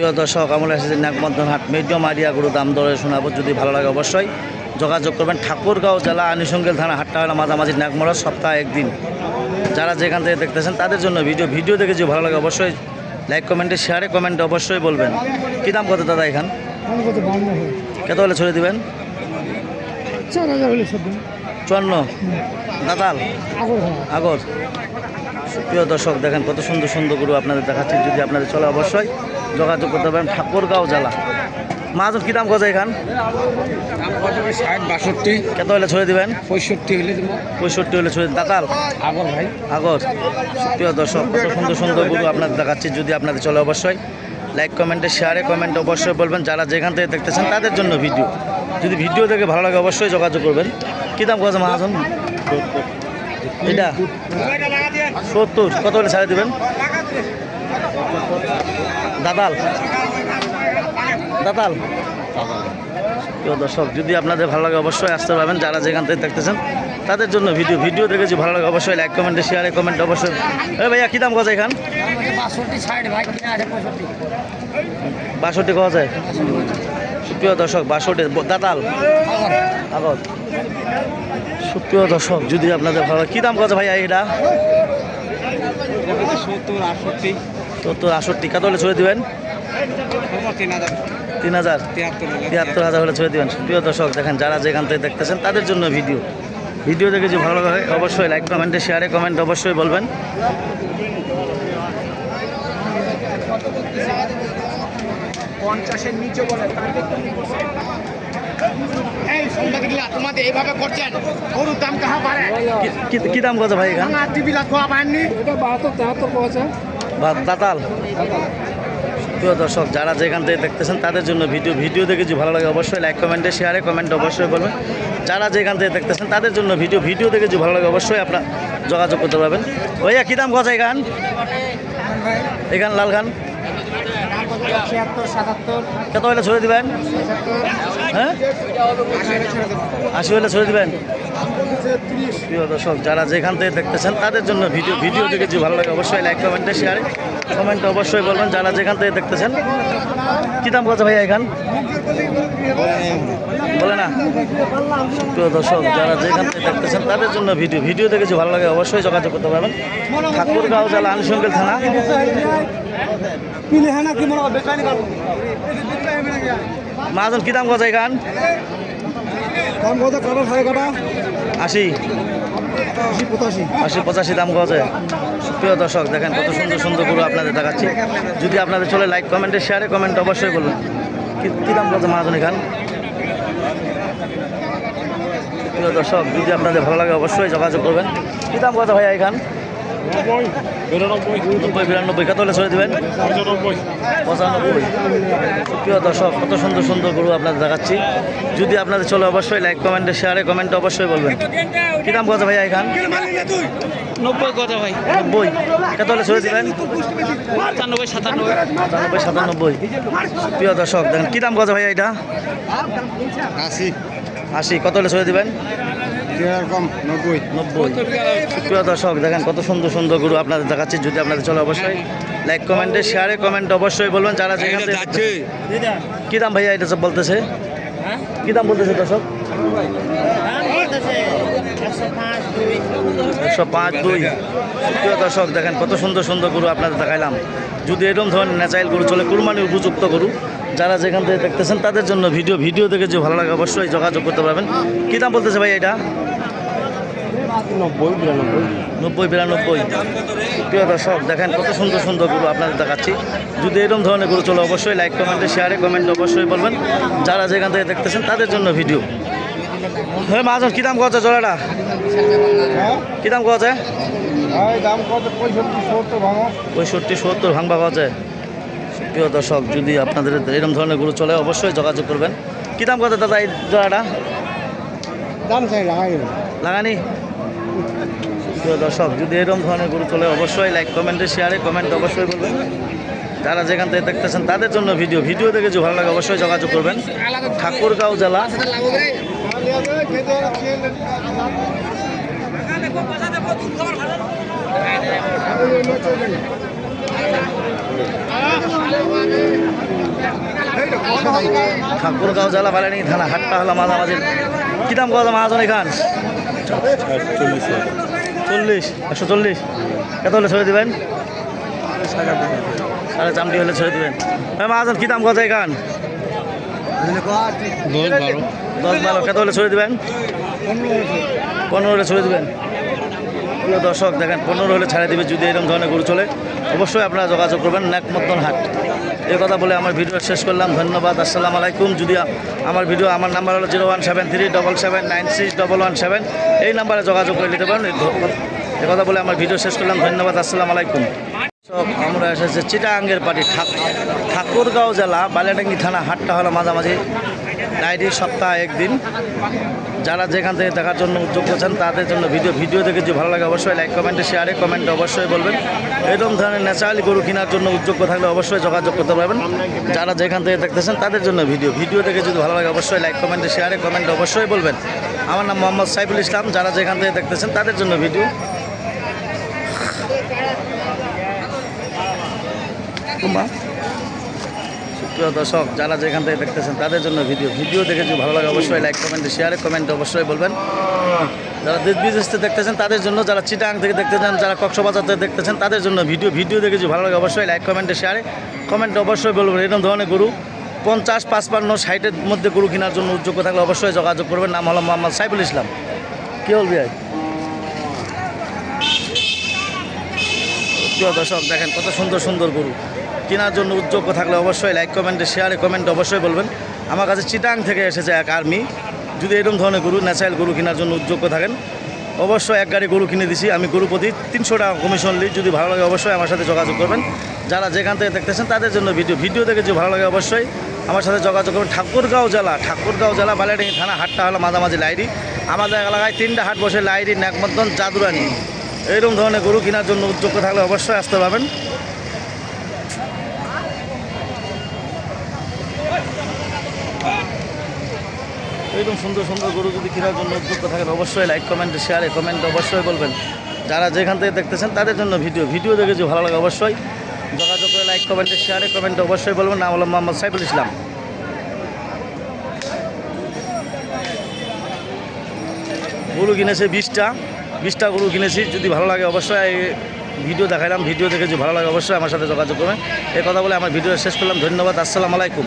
প্রিয় দর্শক আমরা এসেছি নাগমধ্যন হাট মিডিয়াম আরিয়া গরু দাম দরে শোনাবো। যদি ভালো লাগে অবশ্যই যোগাযোগ করবেন ঠাকুরগাঁও জেলা আনিসঙ্গেল থানা হাটটা হলো মাঝামাঝি নাগমরা সপ্তাহে একদিন। যারা যেখান থেকে দেখতেছেন তাদের জন্য ভিডিও ভিডিও দেখে যদি ভালো লাগে অবশ্যই লাইক কমেন্টে শেয়ারে কমেন্টে অবশ্যই বলবেন। কী দাম কত দাদা এখান? কত হলে ছড়ে দিবেন? চুয়ান্ন। হয় আগর। প্রিয় দর্শক দেখেন কত সুন্দর সুন্দর গরু আপনাদের দেখাচ্ছি যদি আপনাদের চলে অবশ্যই যোগাযোগ করতে পারেন ঠাকুরগাঁও জেলা। মাহাজন কী দাম কথা এখান? কত ষাট বাষট্টি। কত হলে ছড়ে দিবেন? পঁয়ষট্টি হলে পঁয়ষট্টি হলে ছড়ে দাতাল? আগর ভাই। আগর। প্রিয় দর্শক কত সুন্দর সুন্দর গরু আপনাদের দেখাচ্ছি যদি আপনাদের চলে অবশ্যই। লাইক কমেন্টে শেয়ারে কমেন্টে অবশ্যই বলবেন। যারা যেখান থেকে দেখতেছেন তাদের জন্য ভিডিও যদি ভিডিও দেখে ভালো লাগে অবশ্যই যোগাযোগ করবেন। কী দাম কথা মহাজন এটা? সত্তর, কত হলে ছাড়ে দেবেন? দাতাল দাতাল প্রিয় দর্শক, যদি আপনাদের ভালো লাগে অবশ্যই আসতে পারবেন। যারা যেখান থেকে দেখতেছেন, তাদের জন্য ভিডিও ভিডিও দেখেছি ভালো লাগে অবশ্যই লাইক কমেন্টে শেয়ারে কমেন্ট অবশ্যই। এ ভাইয়া, কী দাম কথা এখান? বাষট্টি কথা যায়। সুপ্রিয় দর্শক, বাষট্টি দাতাল আগত। সুপ্রিয় দর্শক, যদি আপনাদের ভালো কী দাম কথা ভাইয়া এটা? সত্তর আটষট্টি। সত্তর আষট্টি কত হলে ছড়ে দিবেন? তিন হাজার। তিন হাজার? তিয়াত্তর তিয়াত্তর। হাজার হলে ছড়ে দিবেন। প্রিয় দর্শক দেখেন যারা যেখান থেকে দেখতেছেন তাদের জন্য ভিডিও। ভিডিও দেখে যদি ভালো লাগে অবশ্যই লাইক কমেন্টে শেয়ারে কমেন্ট অবশ্যই বলবেন। পঞ্চাশের নিচে বলে এই সাংবাদিকরা তোমাদের এইভাবে করছেন গরুর দাম কাহা পারে কি- দাম কত ভাই এখান? এটা বাহাত্তর তেহাত্তর পৌঁছে দাতাল। প্রিয় দর্শক যারা যেখান থেকে দেখতেছেন তাদের জন্য ভিডিও ভিডিও দেখে যদি ভালো লাগে অবশ্যই লাইক কমেন্টে শেয়ারে কমেন্ট অবশ্যই বলবেন যারা যেখান থেকে দেখতেছেন তাদের জন্য ভিডিও ভিডিও দেখে যদি ভালো লাগে অবশ্যই আপনার যোগাযোগ করতে পারবেন। ভাইয়া কী দাম কথা এখান? এখান লাল খান? ছিয়াত্তর সাতাত্তর। কত হলে ছড়ে দিবেন? হ্যাঁ? আশি হলে ছড়ে দিবেন? প্রিয় দর্শক যারা যেখান থেকে দেখতেছেন তাদের জন্য ভিডিও ভিডিও দেখে যদি ভালো লাগে অবশ্যই লাইক কমেন্টে শেয়ারে কমেন্ট অবশ্যই বলবেন। যারা যেখান থেকে দেখতেছেন কী দাম কত ভাইয়া এখান? বলে না। প্রিয় দর্শক যারা যেখান থেকে দেখতেছেন তাদের জন্য ভিডিও ভিডিও দেখে যদি ভালো লাগে অবশ্যই যোগাযোগ করতে পারবেন। ঠাকুরগাঁও জেলা আনুষঙ্গিক থানা। কিনে হ্যাঁ? না কি দাম কথা এখান? দাম কত? কাটা সাড়ে কাটা। আশি। আশি পঁচাশি দাম কত? প্রিয় দর্শক, দেখেন কত সুন্দর সুন্দর গরু আপনাদের দেখাচ্ছি। যদি আপনাদের চলে লাইক কমেন্টে শেয়ারে কমেন্ট অবশ্যই বলবেন কি- দাম কত মহাজন এখান প্রিয় দর্শক, যদি আপনাদের ভালো লাগে অবশ্যই যোগাযোগ করবেন। কী দাম কত ভাইয়া এখান? নব্বই। বিরানব্বই। কত হলে ছড়ে দেবেন? পঁচানব্বই। প্রিয় দর্শক কত সুন্দর সুন্দর গরু আপনাদের দেখাচ্ছি। যদি আপনাদের চলে অবশ্যই লাইক কমেন্টে শেয়ারে কমেন্ট অবশ্যই বলবেন। কী দাম কত ভাইয়া এখান? নব্বই কত ভাই। নব্বই। কত হলে ছড়ে দিবেন? পঁচানব্বই সাতানব্বই। পঁচানব্বই সাতানব্বই। প্রিয় দর্শক দেখেন কী দাম কত ভাইয়া এটা? আশি। আশি। কত হলে ছড়ে দিবেন? এরকম নব্বই। নব্বই। প্রিয় দর্শক দেখেন কত সুন্দর সুন্দর গরু আপনাদের দেখাচ্ছি যদি আপনাদের চলে অবশ্যই লাইক কমেন্টে শেয়ারে কমেন্ট অবশ্যই বলবেন যারা যাচ্ছে। দাম ভাইয়া এটা সব বলতেছে? কী দাম বলতেছে দর্শক? একশো পাঁচ দুই। প্রিয় দর্শক দেখেন কত সুন্দর সুন্দর গরু আপনাদের দেখাইলাম। যদি এরকম ধরনের ন্যাচারাল গরু চলে কুরবানি উপযুক্ত গরু যারা যেখান থেকে দেখতেছেন তাদের জন্য ভিডিও ভিডিও দেখে যে ভালো লাগে অবশ্যই যোগাযোগ করতে পারবেন। কী দাম বলতেছে ভাই এটা? নব্বই বিরানব্বই। নব্বই বিরানব্বই। প্রিয় দর্শক দেখেন কত সুন্দর সুন্দর গরু আপনাদের দেখাচ্ছি। যদি এরকম ধরনের গরু চলে অবশ্যই লাইক কমেন্টে শেয়ারে কমেন্ট অবশ্যই বলবেন। যারা যেখান থেকে দেখতেছেন তাদের জন্য ভিডিও হ্যাঁ মাজন কী দাম কত জোড়াটা? কী দাম কত পঁয়ষট্টি সত্তর ভাঙো। পঁয়ষট্টি সত্তর ভাঙবা কত প্রিয় দর্শক যদি আপনাদের এরকম ধরনের গরু চলে অবশ্যই যোগাযোগ করবেন। কী দাম কত দাদা এই জোড়াটা? দাম চাই লাগাই লাগানি? প্রিয় দর্শক যদি এরকম ধরনের গরু চলে অবশ্যই লাইক কমেন্টে শেয়ারে কমেন্ট অবশ্যই করবেন। যারা যেখান থেকে দেখতেছেন তাদের জন্য ভিডিও ভিডিও দেখে যদি ভালো লাগে অবশ্যই যোগাযোগ করবেন। ঠাকুরগাঁও জেলা। ঠাকুরগাঁও জেলা বালানি থানা হাটটা হলো মাঝামাঝি। কী দাম কত মহাজন এখান? চল্লিশ একশো চল্লিশ। কত হলে ছেড়ে দেবেন? সাড়ে চামটি হলে ছেড়ে দেবেন। হ্যাঁ মহাজন কী দাম কত এখান? দশ বারো। কত হলে ছেড়ে দেবেন? পনেরো হলে ছেড়ে দেবেন। দর্শক দেখেন পনেরো হলে ছাড়ে দেবে যদি এরকম ধরনের গরু চলে। অবশ্যই আপনারা যোগাযোগ করবেন ন্যাক মতন হাট এই কথা বলে আমার ভিডিও শেষ করলাম, ধন্যবাদ, আসসালামু আলাইকুম। যদি আমার ভিডিও, আমার নাম্বার হলো zero one seven three double seven nine six double one seven. এই নাম্বারে যোগাযোগ করে নিতে পারেন। এই কথা বলে আমার ভিডিও শেষ করলাম, ধন্যবাদ, আসসালামু আলাইকুম। সব আমরা এসেছি চিটাঙ্গের পার্টি ঠাকুরগাঁও জেলা, বালিয়াডাঙ্গি থানা, হাটটা হলো মাঝামাঝি। ডায়েরি সপ্তাহে একদিন। যারা যেখান থেকে দেখার জন্য উদ্যোগ করছেন, তাদের জন্য ভিডিও ভিডিও দেখে যদি ভালো লাগে, অবশ্যই লাইক কমেন্টে শেয়ারে কমেন্টে অবশ্যই বলবেন। এরকম ধরনের ন্যাচারালি গরু কেনার জন্য উদ্যোগ থাকলে অবশ্যই যোগাযোগ করতে পারবেন। যারা যেখান থেকে দেখতেছেন, তাদের জন্য ভিডিও ভিডিও দেখে যদি ভালো লাগে, অবশ্যই লাইক কমেন্টে শেয়ারে কমেন্টে অবশ্যই বলবেন। আমার নাম মোহাম্মদ সাইফুল ইসলাম। যারা যেখান থেকে দেখতেছেন, তাদের জন্য ভিডিও। প্রিয় দর্শক, যারা যেখান থেকে দেখতেছেন তাদের জন্য ভিডিও। ভিডিও দেখে যদি ভালো লাগে, অবশ্যই লাইক কমেন্টে শেয়ারে কমেন্টে অবশ্যই বলবেন। যারা দেশ বিদেশ থেকে দেখতেছেন তাদের জন্য, যারা চিটাং থেকে দেখতেছেন, যারা কক্সবাজার থেকে দেখতেছেন তাদের জন্য ভিডিও। ভিডিও দেখে যদি ভালো লাগে, অবশ্যই লাইক কমেন্টে শেয়ারে কমেন্টে অবশ্যই বলবেন। এরকম ধরনের গরু, পঞ্চাশ, পাঁচপান্ন, ষাটের মধ্যে গরু কেনার জন্য উদ্যোগ থাকলে অবশ্যই যোগাযোগ করবেন। নাম হলো মোহাম্মদ সাইফুল ইসলাম। কী বলবি ভাই? প্রিয় দর্শক, দেখেন কত সুন্দর সুন্দর গরু। কেনার জন্য উদ্যোগ থাকলে অবশ্যই লাইক কমেন্টে শেয়ারে কমেন্ট অবশ্যই বলবেন। আমার কাছে চিটাং থেকে এসেছে এক আর্মি যদি এরকম ধরনের গরু ন্যাচারাল গরু কেনার জন্য উদ্যোগ থাকেন, অবশ্যই এক গাড়ি গরু কিনে দিছি। আমি গরু প্রতি তিনশো টাকা কমিশন নিই যদি ভালো লাগে অবশ্যই আমার সাথে যোগাযোগ করবেন। যারা যেখান থেকে দেখতেছেন, তাদের জন্য ভিডিও ভিডিও দেখে যদি ভালো লাগে অবশ্যই আমার সাথে যোগাযোগ করবেন। ঠাকুরগাঁও জেলা ঠাকুরগাঁও জেলা বালিয়াডাঙ্গি থানা, হাটটা হলো মাঝামাঝি লাইরি আমাদের এলাকায় তিনটা হাট বসে লাইরি ন্যাকমদ্দন জাদুরানি। এইরকম ধরনের গরু কেনার জন্য উদ্যোগ থাকলে অবশ্যই আসতে পারবেন। এইরকম সুন্দর সুন্দর গরু যদি কেনার জন্য উদ্যোগ থাকেন, অবশ্যই লাইক কমেন্ট শেয়ারে কমেন্ট অবশ্যই বলবেন। যারা যেখান থেকে দেখতেছেন, তাদের জন্য ভিডিও ভিডিও দেখে যদি ভালো লাগে অবশ্যই যোগাযোগ করে লাইক কমেন্টে শেয়ারে কমেন্ট অবশ্যই বলবেন। নাম হলো মোহাম্মদ সাইফুল ইসলাম। গরু কিনেছে বিশটা বিশটা গরু কিনেছি, যদি ভালো লাগে অবশ্যই ভিডিও দেখাইলাম। ভিডিও দেখে যদি ভালো লাগে অবশ্যই আমার সাথে যোগাযোগ করবেন। এই কথা বলে আমার ভিডিও শেষ করলাম। ধন্যবাদ, আসসালামু আলাইকুম।